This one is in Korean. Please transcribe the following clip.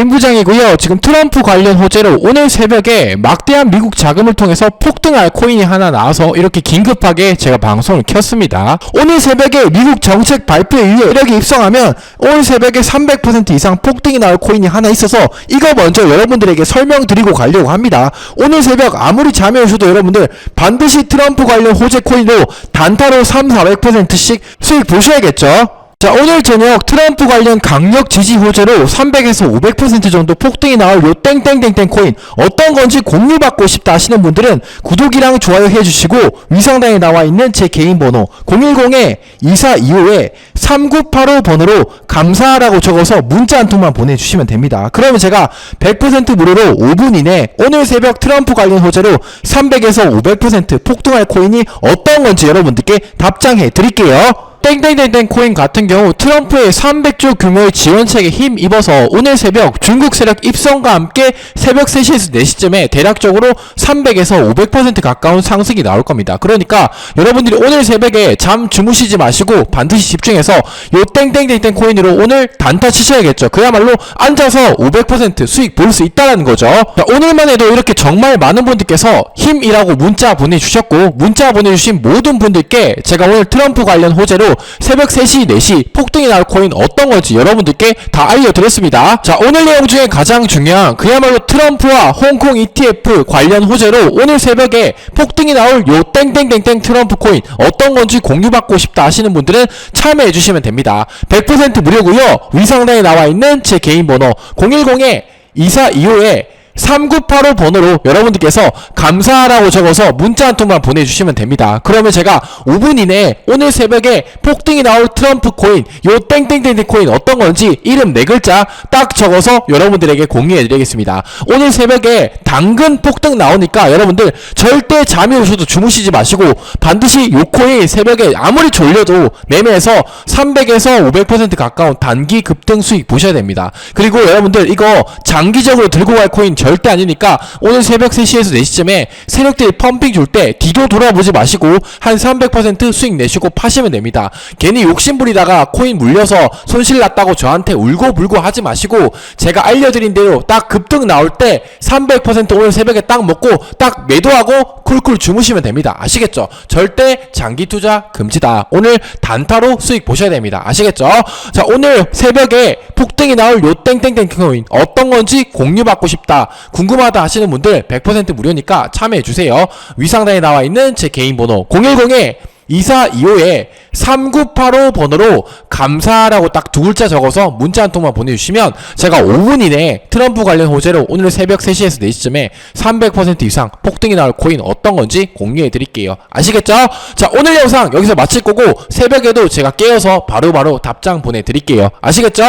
임부장이고요. 지금 트럼프 관련 호재로 오늘 새벽에 막대한 미국 자금을 통해서 폭등할 코인이 하나 나와서 이렇게 긴급하게 제가 방송을 켰습니다. 오늘 새벽에 미국 정책 발표 이후에 이렇게 입성하면 오늘 새벽에 300% 이상 폭등이 나올 코인이 하나 있어서 이거 먼저 여러분들에게 설명드리고 가려고 합니다. 오늘 새벽 아무리 잠이 오셔도 여러분들 반드시 트럼프 관련 호재 코인으로 단타로 3, 400%씩 수익 보셔야겠죠? 자 오늘 저녁 트럼프 관련 강력 지지 호재로 300에서 500% 정도 폭등이 나올 요 땡땡땡땡 코인 어떤 건지 공유받고 싶다 하시는 분들은 구독이랑 좋아요 해주시고 위상단에 나와 있는 제 개인 번호 010-2425에 3985 번호로 감사라고 적어서 문자 한 통만 보내주시면 됩니다. 그러면 제가 100% 무료로 5분 이내 오늘 새벽 트럼프 관련 호재로 300에서 500% 폭등할 코인이 어떤 건지 여러분들께 답장해 드릴게요. 땡땡땡땡 코인 같은 경우 트럼프의 300조 규모의 지원책에 힘입어서 오늘 새벽 중국 세력 입성과 함께 새벽 3시에서 4시쯤에 대략적으로 300에서 500% 가까운 상승이 나올 겁니다. 그러니까 여러분들이 오늘 새벽에 잠 주무시지 마시고 반드시 집중해서 요 땡땡땡땡 코인으로 오늘 단타 치셔야겠죠. 그야말로 앉아서 500% 수익 볼 수 있다는 거죠. 자, 오늘만 해도 이렇게 정말 많은 분들께서 힘이라고 문자 보내주셨고 문자 보내주신 모든 분들께 제가 오늘 트럼프 관련 호재로 새벽 3시, 4시 폭등이 나올 코인 어떤 건지 여러분들께 다 알려드렸습니다. 자, 오늘 내용 중에 가장 중요한 그야말로 트럼프와 홍콩 ETF 관련 호재로 오늘 새벽에 폭등이 나올 요 땡땡땡땡 트럼프 코인 어떤 건지 공유받고 싶다 하시는 분들은 참여해 주시면 됩니다. 100% 무료고요. 위상단에 나와 있는 제 개인 번호 010에 2425에 3985 번호로 여러분들께서 감사하라고 적어서 문자 한 통만 보내주시면 됩니다. 그러면 제가 5분 이내에 오늘 새벽에 폭등이 나올 트럼프 코인, 요 땡땡땡땡 코인 어떤 건지 이름 네 글자 딱 적어서 여러분들에게 공유해 드리겠습니다. 오늘 새벽에 당근 폭등 나오니까 여러분들 절대 잠이 오셔도 주무시지 마시고 반드시 요 코인 새벽에 아무리 졸려도 매매해서 300에서 500% 가까운 단기 급등 수익 보셔야 됩니다. 그리고 여러분들 이거 장기적으로 들고 갈 코인 절대 아니니까 오늘 새벽 3시에서 4시쯤에 세력들이 펌핑 줄 때 뒤도 돌아보지 마시고 한 300% 수익 내시고 파시면 됩니다. 괜히 욕심 부리다가 코인 물려서 손실 났다고 저한테 울고 불고 하지 마시고 제가 알려드린 대로 딱 급등 나올 때 300% 오늘 새벽에 딱 먹고 딱 매도하고 쿨쿨 주무시면 됩니다. 아시겠죠? 절대 장기 투자 금지다. 오늘 단타로 수익 보셔야 됩니다. 아시겠죠? 자, 오늘 새벽에 폭등이 나올 요 땡땡땡 코인 어떤 건지 공유받고 싶다. 궁금하다 하시는 분들 100% 무료니까 참여해 주세요. 위상단에 나와 있는 제 개인 번호 010에 2425에 3985 번호로 감사라고 딱 두 글자 적어서 문자 한 통만 보내주시면 제가 5분 이내에 트럼프 관련 호재로 오늘 새벽 3시에서 4시쯤에 300% 이상 폭등이 나올 코인 어떤 건지 공유해 드릴게요. 아시겠죠? 자, 오늘 영상 여기서 마칠 거고 새벽에도 제가 깨어서 바로바로 답장 보내드릴게요. 아시겠죠?